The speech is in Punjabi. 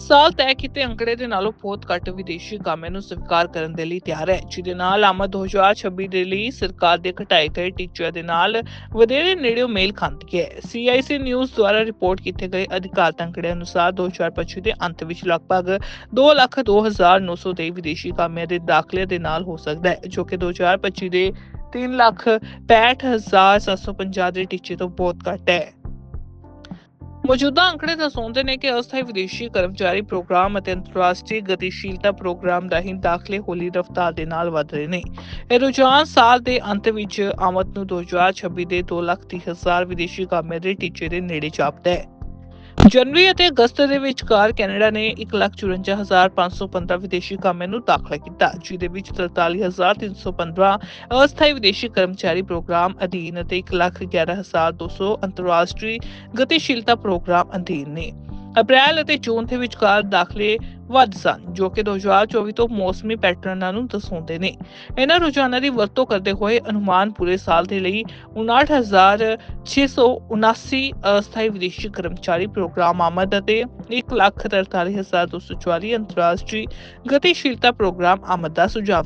ਸਾਲ ਤੈਅ ਕੀਤੇ ਅੰਕੜੇ ਦੇ ਨਾਲੋਂ ਬਹੁਤ ਘੱਟ ਵਿਦੇਸ਼ੀ ਕਾਮਿਆਂ ਨੂੰ ਸਵੀਕਾਰ ਕਰਨ ਦੇ ਲਈ ਤਿਆਰ ਹੈ, ਜਿਹਦੇ ਨਾਲ ਆਮਦ 2026 ਦੇ ਲਈ ਸਰਕਾਰ ਦੇ ਘਟਾਏ ਗਏ ਟੀਚਿਆਂ ਦੇ ਨਾਲ ਵਧੇਰੇ ਨੇੜਿਓਂ ਮੇਲ ਖਾਂਦੀ ਹੈ। ਸੀਆਈਸੀ ਨਿਊਜ਼ ਦੁਆਰਾ ਰਿਪੋਰਟ ਕੀਤੇ ਗਏ ਅਧਿਕਾਰਤ ਅੰਕੜੇ ਅਨੁਸਾਰ 2025 ਦੇ ਅੰਤ ਵਿੱਚ ਲਗਭਗ 2 ਲੱਖ 2923 ਵਿਦੇਸ਼ੀ ਕਾਮਿਆਂ ਦੇ ਦਾਖਲੇ ਦੇ ਨਾਲ ਹੋ ਸਕਦਾ ਹੈ, ਜੋ ਕਿ 2025 ਦੇ 3 ਲੱਖ 65750 ਦੇ ਟੀਚੇ ਤੋਂ ਬਹੁਤ ਘੱਟ ਹੈ। ਮੌਜੂਦਾ ਅੰਕੜੇ ਦਰਸਾਉਂਦੇ ਨੇ ਕਿ ਅਸਥਾਈ ਵਿਦੇਸ਼ੀ ਕਰਮਚਾਰੀ ਪ੍ਰੋਗਰਾਮ ਅਤੇ ਅੰਤਰਰਾਸ਼ਟਰੀ ਗਤੀਸ਼ੀਲਤਾ ਪ੍ਰੋਗਰਾਮ ਰਾਹੀਂ ਦਾਖਲੇ ਹੌਲੀ ਰਫ਼ਤਾਰ ਦੇ ਨਾਲ ਵਧ ਰਹੇ ਨੇ। ਇਹ ਰੁਝਾਨ ਸਾਲ ਦੇ ਅੰਤ ਵਿੱਚ ਆਮਦ ਨੂੰ 2026 ਦੇ 2,30,000 ਵਿਦੇਸ਼ੀ ਕਾਮਿਆਂ ਦੇ ਟੀਚੇ ਦੇ ਨੇੜੇ ਜਾਪਦਾ ਹੈ। ਜਨਵਰੀ ਅਤੇ ਅਗਸਤ ਦੇ ਵਿਚਕਾਰ ਕੈਨੇਡਾ ਨੇ 1,54,515 ਵਿਦੇਸ਼ੀ ਕਾਮਿਆਂ ਨੂੰ ਦਾਖਲਾ ਕੀਤਾ ਜਿਹਦੇ ਵਿੱਚ 43,315 ਅਸਥਾਈ ਵਿਦੇਸ਼ੀ ਕਰਮਚਾਰੀ ਪ੍ਰੋਗਰਾਮ ਅਧੀਨ ਅਤੇ 1,11,200 ਅੰਤਰਰਾਸ਼ਟਰੀ ਗਤੀਸ਼ੀਲਤਾ ਪ੍ਰੋਗਰਾਮ ਅਧੀਨ ਨੇ। ਅਪ੍ਰੈਲ ਅਤੇ ਜੂਨ ਦੇ ਵਿਚਕਾਰ ਦਾਖਲੇ ਵੱਧ ਸਨ, ਜੋ ਕਿ 2024 ਤੋਂ ਮੌਸਮੀ ਪੈਟਰਨਾਂ ਨੂੰ ਦਰਸਾਉਂਦੇ ਨੇ। ਇਹਨਾਂ ਰੁਝਾਨਾਂ ਦੀ ਵਰਤੋਂ ਕਰਦੇ ਹੋਏ ਅਨੁਮਾਨ ਪੂਰੇ ਸਾਲ ਦੇ ਲਈ 59679 ਅਸਥਾਈ ਵਿਦੇਸ਼ੀ ਕਰਮਚਾਰੀ ਪ੍ਰੋਗਰਾਮ ਆਮਦ ਅਤੇ 143244 ਅੰਤਰਰਾਸ਼ਟਰੀ ਗਤੀਸ਼ੀਲਤਾ ਪ੍ਰੋਗਰਾਮ ਆਮਦ ਦਾ ਸੁਝਾਅ